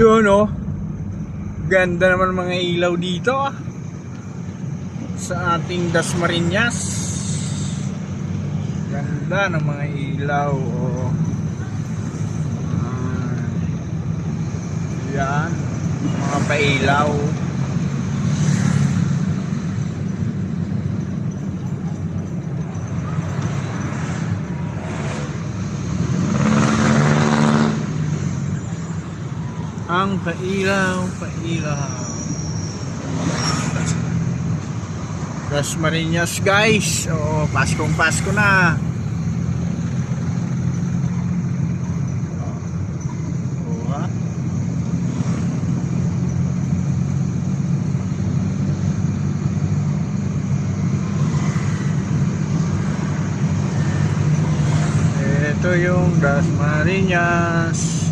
Yun oh. Ganda naman mga ilaw dito ah. Sa ating Dasmariñas. Ganda ng mga ilaw oh. Ah. Yan. Mga pailaw. Ang pailaw, pailaw. Las Marinas guys. Oo, Paskong Pasko na. Ito yung Das Marinas.